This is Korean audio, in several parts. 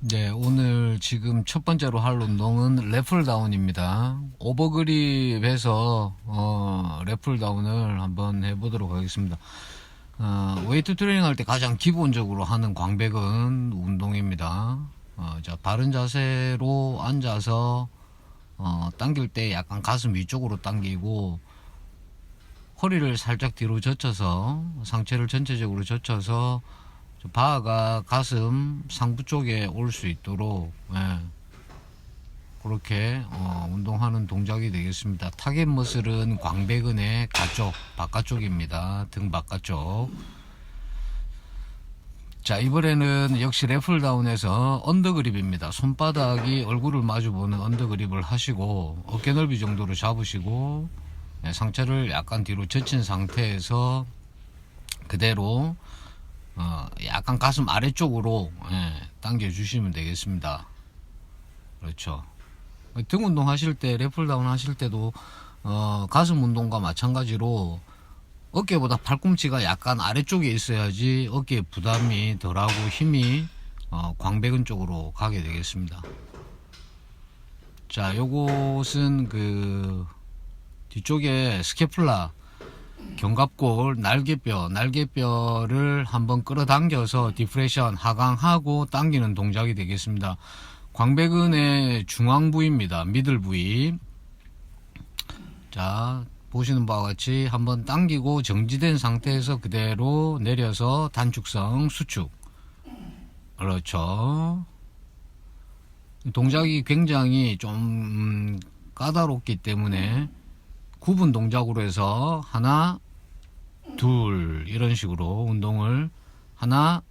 네, 오늘 지금 첫 번째로 할 운동은 래플다운입니다. 오버그립에서 어, 래플다운을 한번 해보도록 하겠습니다. 어, 웨이트 트레이닝 할 때 가장 기본적으로 하는 광배근 운동입니다. 어, 자, 바른 자세로 앉아서 어, 당길 때 약간 가슴 위쪽으로 당기고 허리를 살짝 뒤로 젖혀서 상체를 전체적으로 젖혀서 저 바가 가슴 상부 쪽에 올 수 있도록 예, 그렇게 어, 운동하는 동작이 되겠습니다. 타겟 머슬은 광배근의 가쪽 바깥쪽입니다. 등 바깥쪽. 자 이번에는 역시 래플다운에서 언더그립입니다. 손바닥이 얼굴을 마주보는 언더그립을 하시고 어깨 넓이 정도로 잡으시고 예, 상체를 약간 뒤로 젖힌 상태에서 그대로 어, 약간 가슴 아래쪽으로 예, 당겨 주시면 되겠습니다. 그렇죠. 등 운동 하실 때 래플다운 하실 때도 어, 가슴 운동과 마찬가지로 어깨보다 팔꿈치가 약간 아래쪽에 있어야지 어깨에 부담이 덜하고 힘이 어, 광배근 쪽으로 가게 되겠습니다. 자, 요것은 그 뒤쪽에 스케플라 견갑골 날개뼈 날개뼈를 한번 끌어당겨서 디프레션 하강하고 당기는 동작이 되겠습니다. 광배근의 중앙 부위입니다. 미들 부위. 자 보시는 바와 같이 한번 당기고 정지된 상태에서 그대로 내려서 단축성 수축. 그렇죠. 동작이 굉장히 좀 음, 까다롭기 때문에 구분 동작으로 해서 하나, 둘 이런 식으로 운동을 하나,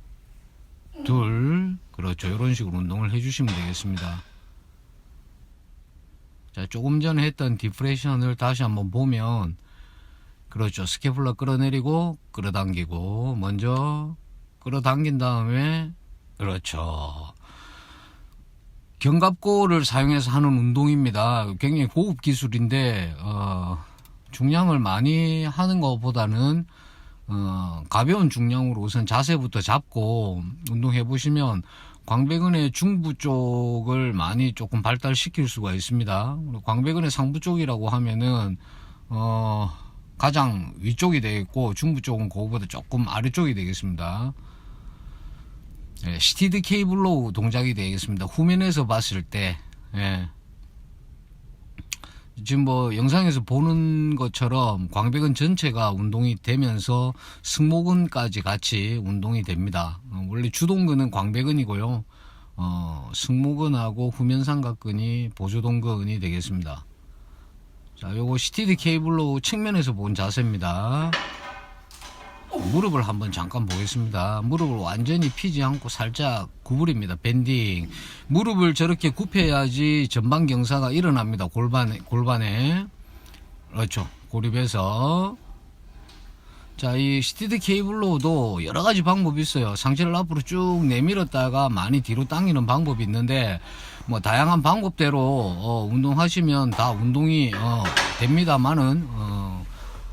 둘 그렇죠. 이런 식으로 운동을 해주시면 되겠습니다. 자 조금 전에 했던 디프레션을 다시 한번 보면 그렇죠. 스케플러 끌어내리고 끌어당기고 먼저 끌어당긴 다음에 그렇죠 견갑골을 사용해서 하는 운동입니다. 굉장히 고급 기술인데 어, 중량을 많이 하는 것보다는 어, 가벼운 중량으로 우선 자세부터 잡고 운동해 보시면 광배근의 중부 쪽을 많이 조금 발달시킬 수가 있습니다. 광배근의 상부 쪽이라고 하면은 어, 가장 위쪽이 되겠고 중부 쪽은 그거보다 조금 아래쪽이 되겠습니다. 예, 시티드 케이블로 동작이 되겠습니다. 후면에서 봤을 때, 예. 지금 뭐 영상에서 보는 것처럼 광배근 전체가 운동이 되면서 승모근까지 같이 운동이 됩니다. 어, 원래 주동근은 광배근이고요. 어, 승모근하고 후면 삼각근이 보조동근이 되겠습니다. 자, 요거 시티드 케이블로 측면에서 본 자세입니다. 무릎을 한번 잠깐 보겠습니다. 무릎을 완전히 피지 않고 살짝 구부립니다. 밴딩. 무릎을 저렇게 굽혀야지 전방 경사가 일어납니다. 골반에, 골반에. 그렇죠. 고립해서. 자, 이 시티드 케이블로도 여러 가지 방법이 있어요. 상체를 앞으로 쭉 내밀었다가 많이 뒤로 당기는 방법이 있는데, 뭐, 다양한 방법대로, 어, 운동하시면 다 운동이, 어, 됩니다만은, 어,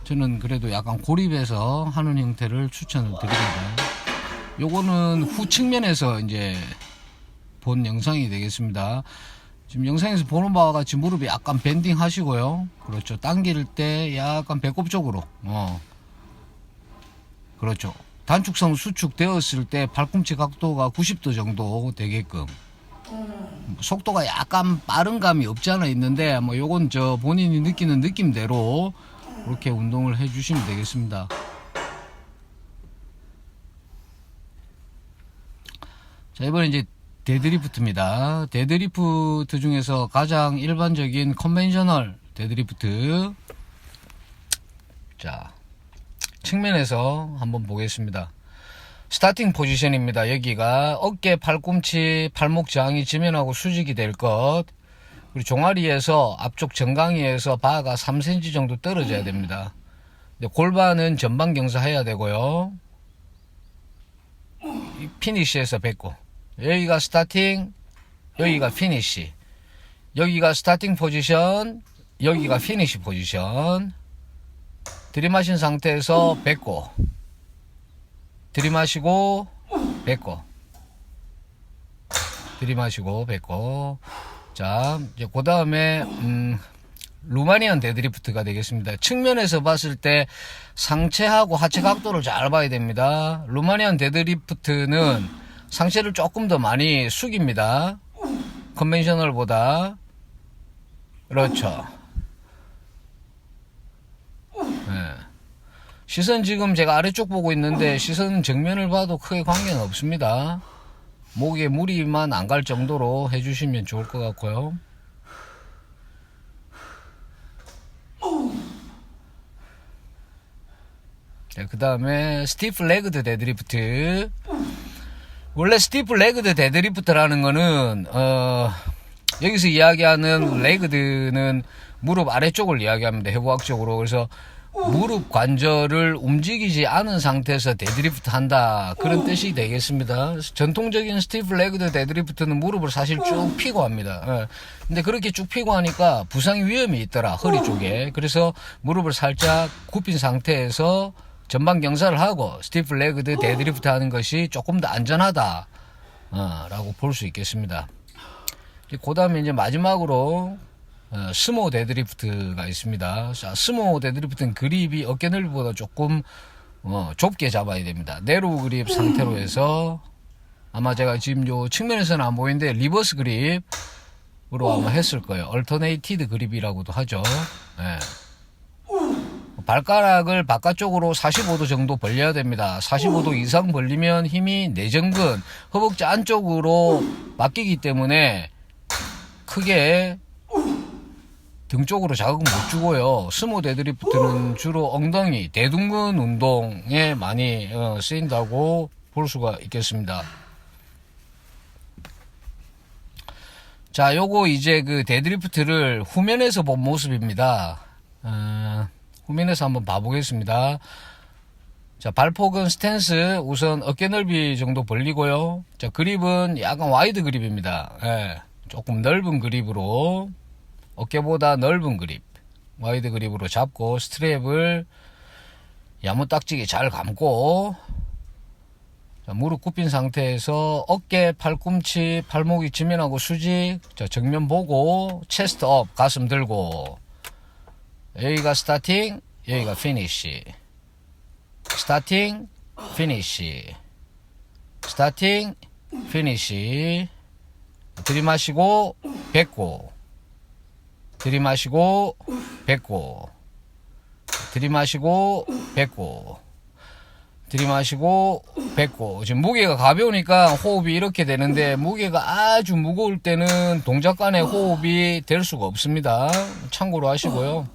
저는 그래도 약간 고립해서 하는 형태를 추천을 드립니다. 요거는 후 측면에서 이제 본 영상이 되겠습니다. 지금 영상에서 보는 바와 같이 무릎이 약간 밴딩 하시고요. 그렇죠. 당길 때 약간 배꼽 쪽으로, 어. 그렇죠. 단축성 수축 되었을 때 팔꿈치 각도가 90도 정도 되게끔. 속도가 약간 빠른 감이 없지 않아 있는데, 뭐 요건 저 본인이 느끼는 느낌대로 그렇게 운동을 해 주시면 되겠습니다. 자, 이번에 이제 데드리프트입니다. 데드리프트 중에서 가장 일반적인 컨벤셔널 데드리프트. 자, 측면에서 한번 보겠습니다. 스타팅 포지션입니다. 여기가 어깨, 팔꿈치, 팔목 저항이 지면하고 수직이 될 것. 그리고 종아리에서 앞쪽 정강이에서 바가 3cm 정도 떨어져야 됩니다. 근데 골반은 전방 경사해야 되고요. 이 피니시에서 뱉고 여기가 스타팅, 여기가 피니시. 여기가 스타팅 포지션, 여기가 피니시 포지션. 들이마신 상태에서 뱉고 들이마시고 뱉고 들이마시고 뱉고 자 이제 그 다음에 음 루마니안 데드리프트가 되겠습니다. 측면에서 봤을 때 상체하고 하체 각도를 잘 봐야 됩니다. 루마니안 데드리프트는 상체를 조금 더 많이 숙입니다. 컨벤셔널보다 그렇죠. 네. 시선 지금 제가 아래쪽 보고 있는데 시선 정면을 봐도 크게 관계는 없습니다. 목에 무리만 안 갈 정도로 해주시면 좋을 것 같고요. 네, 그 다음에 스티프 레그드 데드리프트. 원래 스티프 레그드 데드리프트라는 거는 어, 여기서 이야기하는 레그드는 무릎 아래쪽을 이야기합니다. 해부학적으로. 그래서 무릎 관절을 움직이지 않은 상태에서 데드리프트 한다. 그런 뜻이 되겠습니다. 전통적인 스티프 레그드 데드리프트는 무릎을 사실 쭉 피고 합니다. 예. 근데 그렇게 쭉 피고 하니까 부상 위험이 있더라. 허리 쪽에. 그래서 무릎을 살짝 굽힌 상태에서 전방 경사를 하고 스티프 레그드 데드리프트 하는 것이 조금 더 안전하다. 어, 라고 볼 수 있겠습니다. 그 다음에 이제 마지막으로 어, 스모 데드리프트가 있습니다. 자, 스모 데드리프트는 그립이 어깨 넓이보다 조금 어, 좁게 잡아야 됩니다. 네로 그립 상태로 해서 아마 제가 지금 요 측면에서는 안 보이는데 리버스 그립으로 아마 했을 거예요. 얼터네이티드 그립이라고도 하죠. 예. 발가락을 바깥쪽으로 45도 정도 벌려야 됩니다. 45도 이상 벌리면 힘이 내전근, 허벅지 안쪽으로 맡기기 때문에 크게 등 쪽으로 자극 못 주고요. 스모 데드리프트는 주로 엉덩이, 대둔근 운동에 많이 어, 쓰인다고 볼 수가 있겠습니다. 자, 요거 이제 그 데드리프트를 후면에서 본 모습입니다. 어, 후면에서 한번 봐보겠습니다. 자, 발폭은 스탠스 우선 어깨 넓이 정도 벌리고요. 자, 그립은 약간 와이드 그립입니다. 예, 조금 넓은 그립으로 어깨보다 넓은 그립, 와이드 그립으로 잡고 스트랩을 야무딱지게 잘 감고 자, 무릎 굽힌 상태에서 어깨, 팔꿈치, 팔목이 지면하고 수직, 자, 정면 보고 체스트 업, 가슴 들고 여기가 스타팅, 여기가 피니시. 스타팅, 피니시. 스타팅, 피니시. 들이마시고 뱉고 들이마시고 뱉고 들이마시고 뱉고 들이마시고 뱉고 지금 무게가 가벼우니까 호흡이 이렇게 되는데 무게가 아주 무거울 때는 동작 간의 호흡이 될 수가 없습니다. 참고로 하시고요.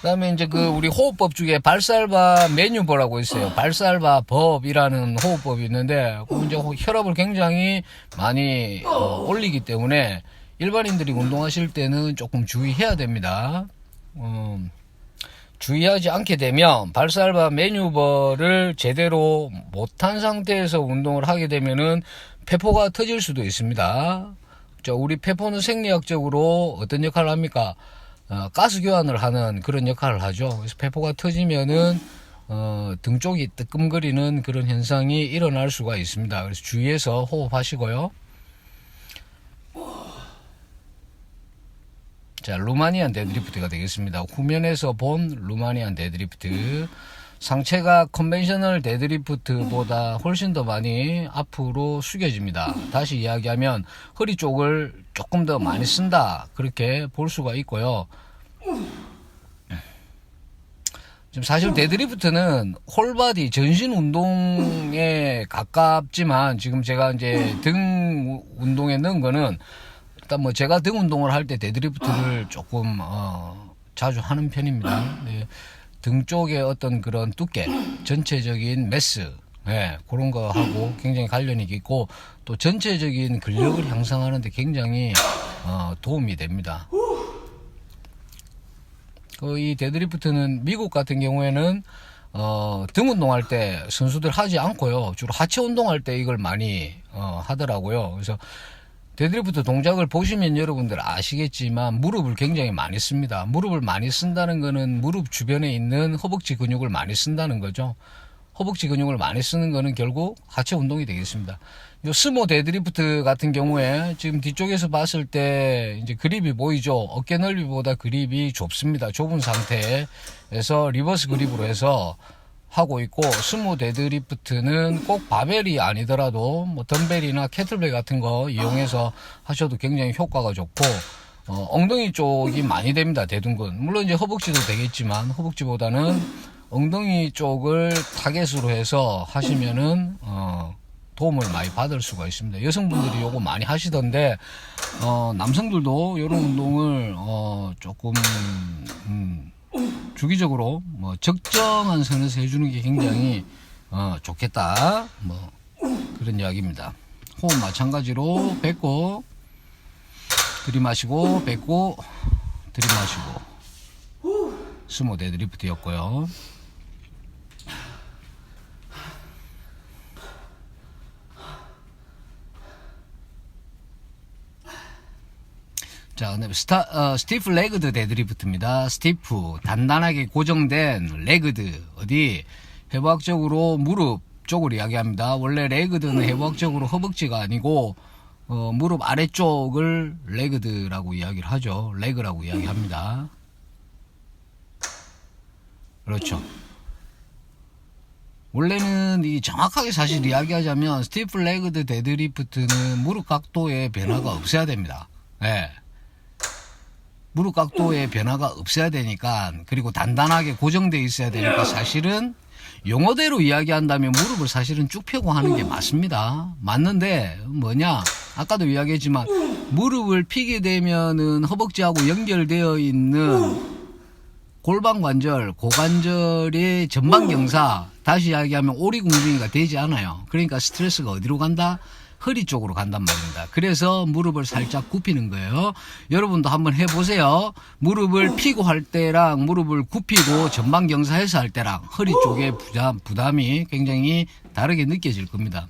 그 다음에 이제 그 우리 호흡법 중에 발살바 메뉴법이라고 있어요. 발살바 법이라는 호흡법이 있는데 그 이제 혈압을 굉장히 많이 어, 올리기 때문에 일반인들이 운동하실 때는 조금 주의해야 됩니다. 어, 주의하지 않게 되면 발살바 메뉴버를 제대로 못한 상태에서 운동을 하게 되면은 폐포가 터질 수도 있습니다. 저 우리 폐포는 생리학적으로 어떤 역할을 합니까? 어, 가스 교환을 하는 그런 역할을 하죠. 그래서 폐포가 터지면은 어, 등 쪽이 뜨끔거리는 그런 현상이 일어날 수가 있습니다. 그래서 주의해서 호흡하시고요. 자, 루마니안 데드리프트가 되겠습니다. 후면에서 본 루마니안 데드리프트. 상체가 컨벤셔널 데드리프트보다 훨씬 더 많이 앞으로 숙여집니다. 다시 이야기하면 허리 쪽을 조금 더 많이 쓴다. 그렇게 볼 수가 있고요. 지금 사실 데드리프트는 홀바디 전신 운동에 가깝지만 지금 제가 이제 등 운동에 넣은 거는 일단 뭐 제가 등 운동을 할 때 데드리프트를 조금 어, 자주 하는 편입니다. 네. 등 쪽에 어떤 그런 두께, 전체적인 매스, 네, 그런 거 하고 굉장히 관련이 있고 또 전체적인 근력을 향상하는데 굉장히 어, 도움이 됩니다. 그 이 데드리프트는 미국 같은 경우에는 어, 등 운동할 때 선수들 하지 않고요. 주로 하체 운동할 때 이걸 많이 어, 하더라고요. 그래서 데드리프트 동작을 보시면 여러분들 아시겠지만 무릎을 굉장히 많이 씁니다. 무릎을 많이 쓴다는 거는 무릎 주변에 있는 허벅지 근육을 많이 쓴다는 거죠. 허벅지 근육을 많이 쓰는 거는 결국 하체 운동이 되겠습니다. 요 스모 데드리프트 같은 경우에 지금 뒤쪽에서 봤을 때 이제 그립이 보이죠. 어깨 넓이보다 그립이 좁습니다. 좁은 상태에서 리버스 그립으로 해서 하고 있고 스모 데드리프트는 꼭 바벨이 아니더라도 뭐 덤벨이나 캐틀벨 같은 거 이용해서 하셔도 굉장히 효과가 좋고 어, 엉덩이 쪽이 많이 됩니다 대둔근. 물론 이제 허벅지도 되겠지만 허벅지보다는 엉덩이 쪽을 타겟으로 해서 하시면은 어, 도움을 많이 받을 수가 있습니다. 여성분들이 요거 많이 하시던데 어, 남성들도 이런 운동을 어, 조금 음, 주기적으로 뭐 적정한 선에서 해주는 게 굉장히 어, 좋겠다. 뭐 그런 이야기입니다. 호흡 마찬가지로 뱉고 들이마시고 뱉고 들이마시고. 스모 데드리프트였고요 자, 그다음에 스타, 어, 스티프 레그드 데드리프트입니다. 스티프 단단하게 고정된 레그드 어디 해부학적으로 무릎 쪽을 이야기합니다. 원래 레그드는 해부학적으로 허벅지가 아니고 어, 무릎 아래쪽을 레그드라고 이야기를 하죠. 레그라고 이야기합니다. 그렇죠. 원래는 이 정확하게 사실 이야기하자면 스티프 레그드 데드리프트는 무릎 각도의 변화가 없어야 됩니다. 예. 무릎 각도의 변화가 없어야 되니까 그리고 단단하게 고정되어 있어야 되니까 사실은 용어대로 이야기한다면 무릎을 사실은 쭉 펴고 하는 게 맞습니다. 맞는데 뭐냐 아까도 이야기했지만 무릎을 피게 되면은 허벅지하고 연결되어 있는 골반 관절, 고관절의 전방 경사 다시 이야기하면 오리궁둥이가 되지 않아요. 그러니까 스트레스가 어디로 간다? 허리 쪽으로 간단 말입니다. 그래서 무릎을 살짝 굽히는 거예요. 여러분도 한번 해보세요. 무릎을 피고 할 때랑 무릎을 굽히고 전방 경사해서 할 때랑 허리 쪽에 부담, 부담이 굉장히 다르게 느껴질 겁니다.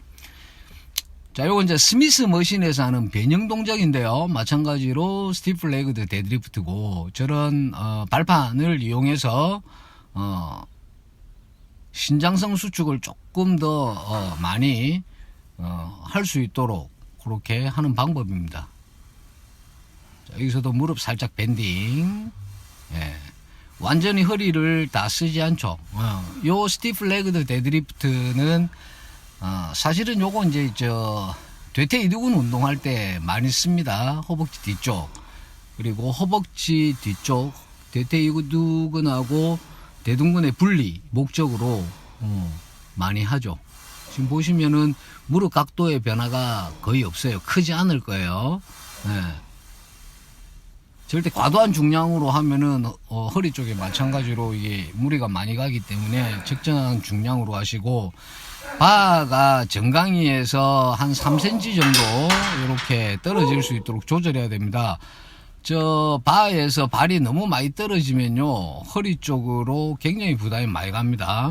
자, 요건 이제 스미스 머신에서 하는 변형 동작인데요. 마찬가지로 스티프 레그드 데드리프트고 저런 어, 발판을 이용해서 어, 신장성 수축을 조금 더 어, 많이 어, 할 수 있도록 그렇게 하는 방법입니다. 자, 여기서도 무릎 살짝 밴딩. 예. 완전히 허리를 다 쓰지 않죠. 어, 요 스티프 레그드 데드리프트는 어, 사실은 요거 이제 저 되태 이두근 운동할 때 많이 씁니다. 허벅지 뒤쪽 그리고 허벅지 뒤쪽 되태 이두근하고 대둔근의 분리 목적으로 어, 많이 하죠. 지금 보시면은 무릎 각도의 변화가 거의 없어요. 크지 않을 거예요. 네. 절대 과도한 중량으로 하면은 어, 허리 쪽에 마찬가지로 이게 무리가 많이 가기 때문에 적정한 중량으로 하시고 바가 정강이에서 한 3cm 정도 이렇게 떨어질 수 있도록 조절해야 됩니다. 저 바에서 발이 너무 많이 떨어지면요 허리 쪽으로 굉장히 부담이 많이 갑니다.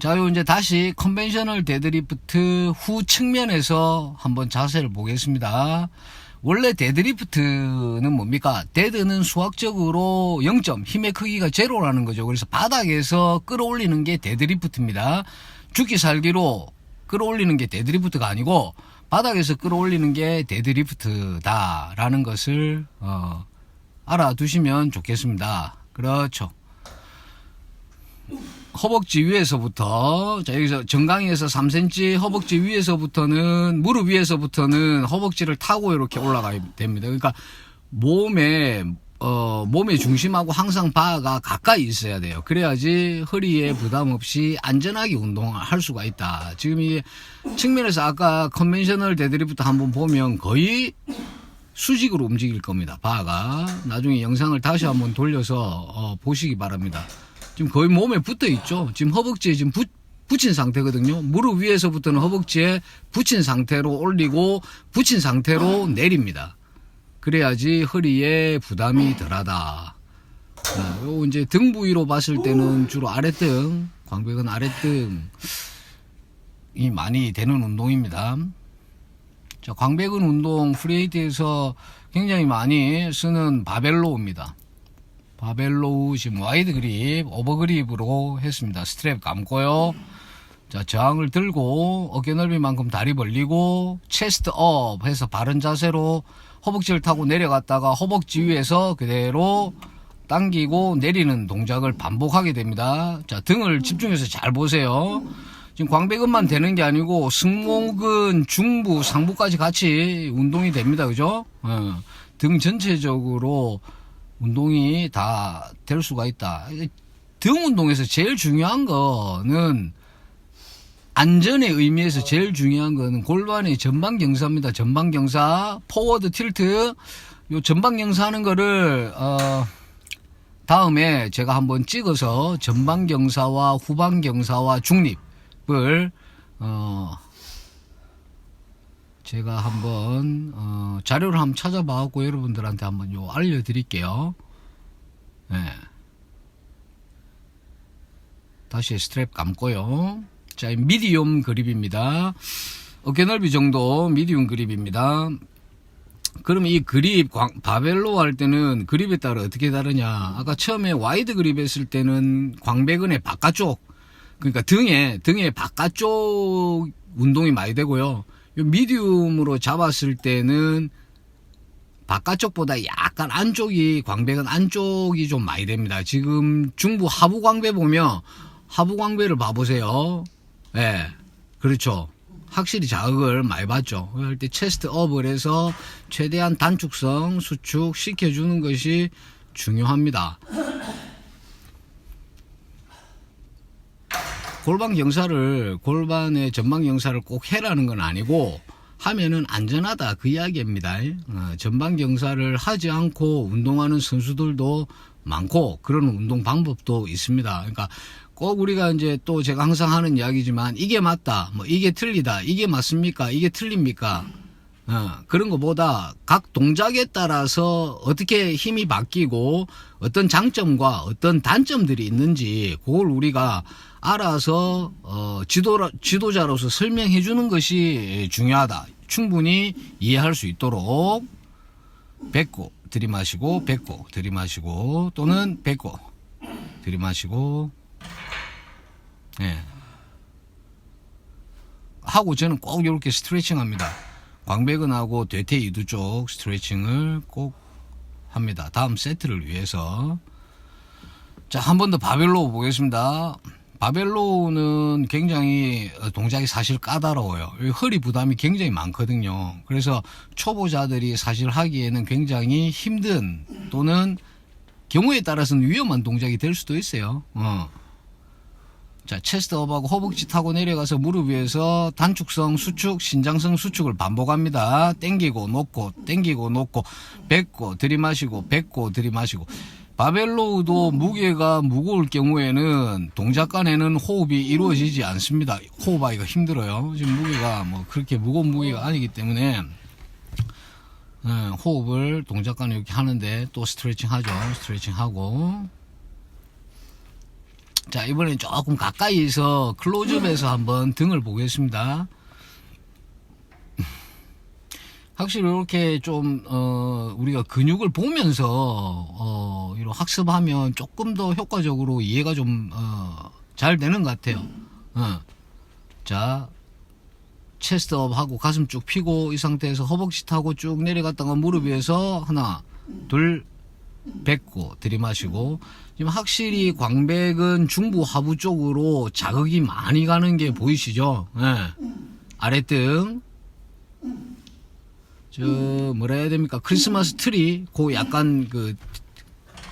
자, 요 이제 다시 컨벤셔널 데드리프트 후 측면에서 한번 자세를 보겠습니다. 원래 데드리프트는 뭡니까? 데드는 수학적으로 0점, 힘의 크기가 제로라는 거죠. 그래서 바닥에서 끌어올리는 게 데드리프트입니다. 죽기 살기로 끌어올리는 게 데드리프트가 아니고 바닥에서 끌어올리는 게 데드리프트다라는 것을 어, 알아두시면 좋겠습니다. 그렇죠. 허벅지 위에서부터 자 여기서 정강이에서 3cm 허벅지 위에서부터는 무릎 위에서부터는 허벅지를 타고 이렇게 올라가야 됩니다. 그러니까 몸에 어, 몸의 중심하고 항상 바가 가까이 있어야 돼요. 그래야지 허리에 부담 없이 안전하게 운동을 할 수가 있다. 지금 이 측면에서 아까 컨벤셔널 데드리프트 한번 보면 거의 수직으로 움직일 겁니다. 바가 나중에 영상을 다시 한번 돌려서 어, 보시기 바랍니다. 지금 거의 몸에 붙어 있죠. 지금 허벅지에 지금 붙, 붙인 상태거든요. 무릎 위에서부터는 허벅지에 붙인 상태로 올리고 붙인 상태로 내립니다. 그래야지 허리에 부담이 덜하다. 자, 요 이제 등 부위로 봤을 때는 주로 아랫등, 광배근 아랫등이 많이 되는 운동입니다. 자, 광배근 운동 프리에이트에서 굉장히 많이 쓰는 바벨로우입니다. 바벨로우 지금 와이드 그립, 오버 그립으로 했습니다. 스트랩 감고요. 자, 저항을 들고 어깨 넓이만큼 다리 벌리고 체스트 업 해서 바른 자세로 허벅지를 타고 내려갔다가 허벅지 위에서 그대로 당기고 내리는 동작을 반복하게 됩니다. 자, 등을 집중해서 잘 보세요. 지금 광배근만 되는 게 아니고 승모근, 중부, 상부까지 같이 운동이 됩니다. 그죠? 어, 등 전체적으로 운동이 다 될 수가 있다. 등 운동에서 제일 중요한 거는 안전의 의미에서 제일 중요한 거는 골반의 전방 경사입니다. 전방 경사, 포워드 틸트. 요 전방 경사 하는 거를 어 다음에 제가 한번 찍어서 전방 경사와 후방 경사와 중립을 어 제가 한번 어 자료를 한번 찾아봐 갖고 여러분들한테 한번 요 알려 드릴게요. 예. 다시 스트랩 감고요. 자, 미디움 그립입니다. 어깨 넓이 정도 미디움 그립입니다. 그러면 이 그립 광- 바벨로 할 때는 그립에 따라 어떻게 다르냐? 아까 처음에 와이드 그립 했을 때는 광배근의 바깥쪽 그러니까 등에 등의 바깥쪽 운동이 많이 되고요. 요 미디움으로 잡았을 때는 바깥쪽보다 약간 안쪽이 광배근 안쪽이 좀 많이 됩니다. 지금 중부 하부 광배 보면 하부 광배를 봐보세요. 예, 그렇죠. 확실히 자극을 많이 받죠. 그럴 때 체스트 업을 해서 최대한 단축성 수축 시켜주는 것이 중요합니다. 골반 경사를 골반의 전방 경사를 꼭 해라는 건 아니고 하면은 안전하다 그 이야기입니다. 어, 전방 경사를 하지 않고 운동하는 선수들도 많고 그런 운동 방법도 있습니다. 그러니까 꼭 우리가 이제 또 제가 항상 하는 이야기지만 이게 맞다, 뭐 이게 틀리다, 이게 맞습니까, 이게 틀립니까? 어, 그런 것보다 각 동작에 따라서 어떻게 힘이 바뀌고 어떤 장점과 어떤 단점들이 있는지 그걸 우리가 알아서 어, 지도 지도자로서 설명해 주는 것이 중요하다. 충분히 이해할 수 있도록 뱉고 들이마시고 뱉고 들이마시고 또는 뱉고 들이마시고 예. 하고 저는 꼭 이렇게 스트레칭 합니다. 광배근하고 대퇴 이두 쪽 스트레칭을 꼭 합니다. 다음 세트를 위해서. 자, 한 번 더 바벨로 보겠습니다. 바벨로는 굉장히 동작이 사실 까다로워요. 이 허리 부담이 굉장히 많거든요. 그래서 초보자들이 사실 하기에는 굉장히 힘든 또는 경우에 따라서는 위험한 동작이 될 수도 있어요. 어. 자, 체스트 업하고 허벅지 타고 내려가서 무릎 위에서 단축성 수축, 신장성 수축을 반복합니다. 땡기고 놓고, 땡기고 놓고, 뱉고, 들이마시고, 뱉고, 들이마시고. 바벨로우도 무게가 무거울 경우에는 동작 간에는 호흡이 이루어지지 않습니다. 호흡하기가 힘들어요. 지금 무게가 뭐 그렇게 무거운 무게가 아니기 때문에 예, 호흡을 동작 간에 이렇게 하는데 또 스트레칭 하죠. 스트레칭 하고. 자, 이번엔 조금 가까이서 클로즈업에서 한번 등을 보겠습니다. 확실히 이렇게 좀, 어, 우리가 근육을 보면서, 어, 이런 학습하면 조금 더 효과적으로 이해가 좀, 어, 잘 되는 것 같아요. 어. 자, 체스트업 하고 가슴 쭉 펴고 이 상태에서 허벅지 타고 쭉 내려갔다가 무릎 위에서 하나, 둘, 뱉고 들이마시고 지금 확실히 광배근 중부 하부 쪽으로 자극이 많이 가는 게 보이시죠? 예. 아랫등 저 뭐라 해야 됩니까? 크리스마스 트리 그 약간 그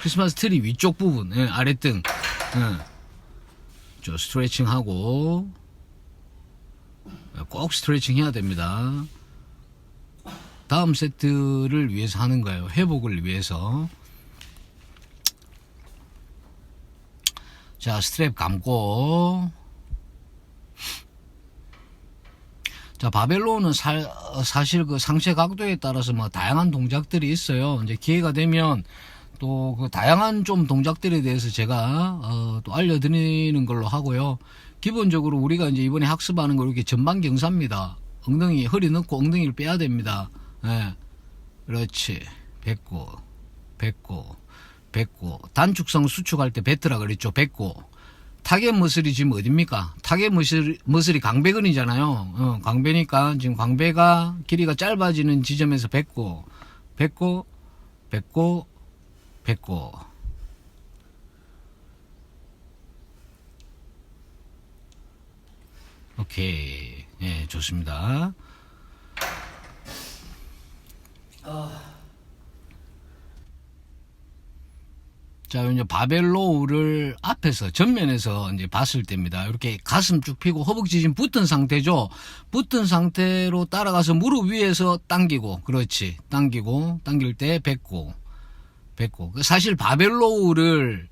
크리스마스 트리 위쪽 부분 예, 아랫등 예. 저 스트레칭 하고 꼭 스트레칭 해야 됩니다. 다음 세트를 위해서 하는 거예요. 회복을 위해서. 자, 스트랩 감고. 자, 바벨로는 사, 사실 그 상체 각도에 따라서 뭐 다양한 동작들이 있어요. 이제 기회가 되면 또 그 다양한 좀 동작들에 대해서 제가 어, 또 알려드리는 걸로 하고요. 기본적으로 우리가 이제 이번에 학습하는 거 이렇게 전방 경사입니다. 엉덩이 허리 넣고 엉덩이를 빼야 됩니다. 예. 그렇지. 뱉고, 뱉고, 뱉고 단축성 수축할 때 뱉으라 그랬죠. 뱉고 타겟 머슬이 지금 어딥니까? 타겟 머슬, 머슬이 광배근이잖아요. 어, 광배니까 지금 광배가 길이가 짧아지는 지점에서 뱉고 뱉고 뱉고 뱉고 오케이 예 좋습니다. 자, 이제 바벨로우를 앞에서 전면에서 이제 봤을 때입니다. 이렇게 가슴 쭉 펴고 허벅지 지금 붙은 상태죠. 붙은 상태로 따라가서 무릎 위에서 당기고, 그렇지. 당기고, 당길 때 뱉고, 뱉고. 그 사실 바벨로우를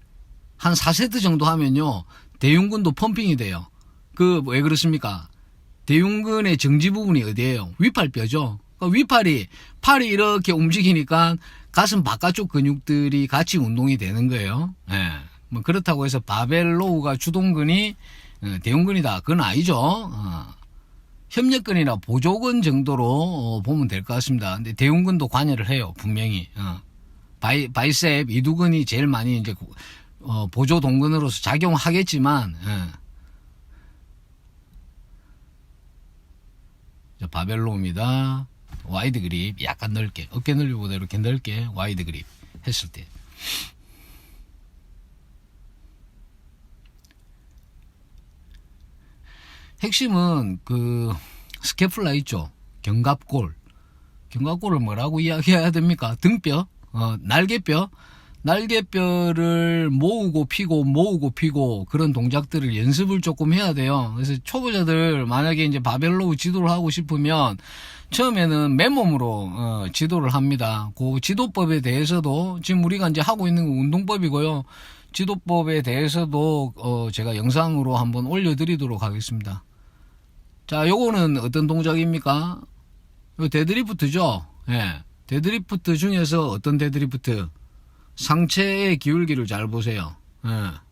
한 4세트 정도 하면요. 대흉근도 펌핑이 돼요. 그 왜 그렇습니까? 대흉근의 정지 부분이 어디예요? 위팔뼈죠. 그 위팔이 팔이 이렇게 움직이니까 가슴 바깥쪽 근육들이 같이 운동이 되는 거예요. 예. 뭐 그렇다고 해서 바벨로우가 주동근이 어, 대흉근이다. 그건 아니죠. 어. 협력근이나 보조근 정도로 어, 보면 될 것 같습니다. 근데 대흉근도 관여를 해요. 분명히. 어. 바이, 바이셉 이두근이 제일 많이 이제 어, 보조 동근으로서 작용하겠지만 예. 자, 바벨로우입니다. 와이드 그립 약간 넓게 어깨 넓이보다 이렇게 넓게 와이드 그립 했을 때. 핵심은 그 스케플라 있죠? 견갑골. 견갑골을 뭐라고 이야기해야 됩니까? 등뼈? 어, 날개뼈 날개뼈를 모으고 피고 모으고 피고 그런 동작들을 연습을 조금 해야 돼요. 그래서 초보자들 만약에 이제 바벨로우 지도를 하고 싶으면 처음에는 맨몸으로 어, 지도를 합니다. 그 지도법에 대해서도 지금 우리가 이제 하고 있는 건 운동법이고요. 지도법에 대해서도 어, 제가 영상으로 한번 올려드리도록 하겠습니다. 자, 요거는 어떤 동작입니까? 요 데드리프트죠. 예. 데드리프트 중에서 어떤 데드리프트? 상체의 기울기를 잘 보세요. 예.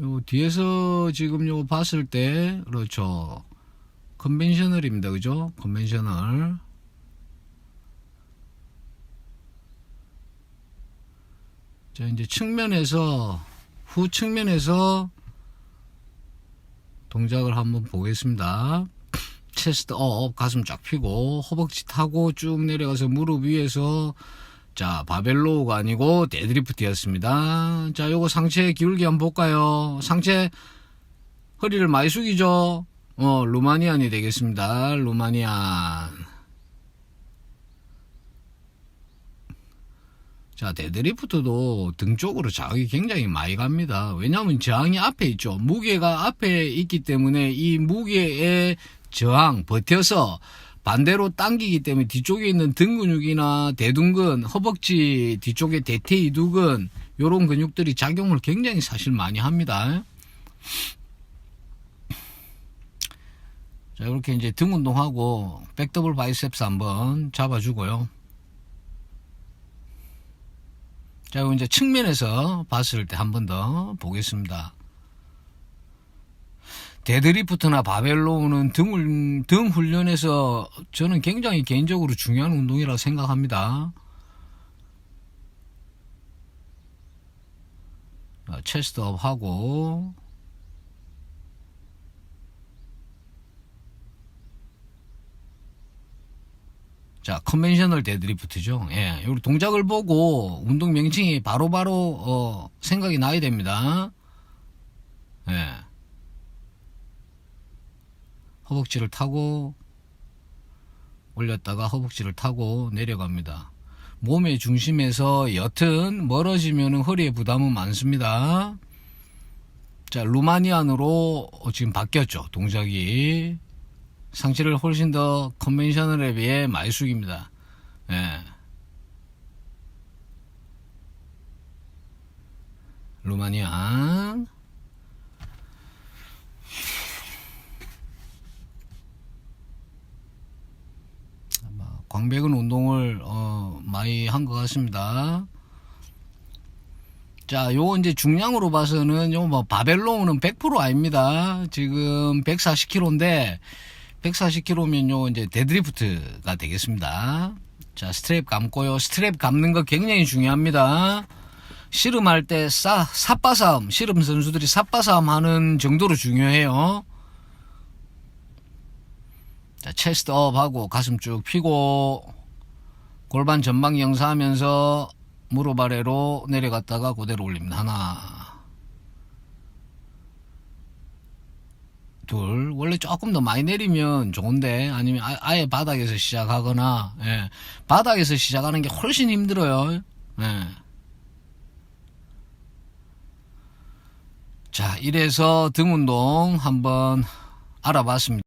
요 뒤에서 지금 요 봤을 때 그렇죠. 컨벤셔널입니다. 그죠? 컨벤셔널. 자, 이제 측면에서 후 측면에서 동작을 한번 보겠습니다. 체스트 업, 가슴 쫙 펴고 허벅지 타고 쭉 내려가서 무릎 위에서 자, 바벨로우가 아니고 데드리프트였습니다. 자, 요거 상체 기울기 한번 볼까요? 상체 허리를 많이 숙이죠? 어, 루마니안이 되겠습니다. 루마니안. 자, 데드리프트도 등 쪽으로 자극이 굉장히 많이 갑니다. 왜냐하면 저항이 앞에 있죠. 무게가 앞에 있기 때문에 이 무게의 저항, 버텨서 반대로 당기기 때문에 뒤쪽에 있는 등 근육이나 대둔근, 허벅지 뒤쪽에 대퇴이두근 요런 근육들이 작용을 굉장히 사실 많이 합니다. 자, 이렇게 이제 등 운동하고 백더블 바이셉스 한번 잡아주고요. 자, 이제 측면에서 봤을 때 한 번 더 보겠습니다. 데드리프트나 바벨로우는 등, 등 훈련에서 저는 굉장히 개인적으로 중요한 운동이라고 생각합니다. 어, 체스트업 하고, 자, 컨벤셔널 데드리프트죠. 예, 요 동작을 보고 운동 명칭이 바로바로 어, 생각이 나야 됩니다. 예. 허벅지를 타고 올렸다가 허벅지를 타고 내려갑니다. 몸의 중심에서 여튼 멀어지면 허리에 부담은 많습니다. 자, 루마니안으로 지금 바뀌었죠. 동작이. 상체를 훨씬 더 컨벤셔널에 비해 많이 숙입니다. 예. 루마니안. 아마 광배근 운동을 어, 많이 한 것 같습니다. 자, 요 이제 중량으로 봐서는 요뭐 바벨로우는 100% 아닙니다. 지금 140kg인데 140kg면 요 이제 데드리프트가 되겠습니다. 자 스트랩 감고요. 스트랩 감는 거 굉장히 중요합니다. 씨름할 때 싸, 삿바싸움, 씨름 선수들이 삿바싸움 하는 정도로 중요해요. 자, 체스트 업 하고 가슴 쭉 펴고 골반 전방 영사하면서 무릎 아래로 내려갔다가 그대로 올립니다. 하나, 둘. 원래 조금 더 많이 내리면 좋은데 아니면 아, 아예 바닥에서 시작하거나 예. 바닥에서 시작하는 게 훨씬 힘들어요. 예. 자, 이래서 등 운동 한번 알아봤습니다.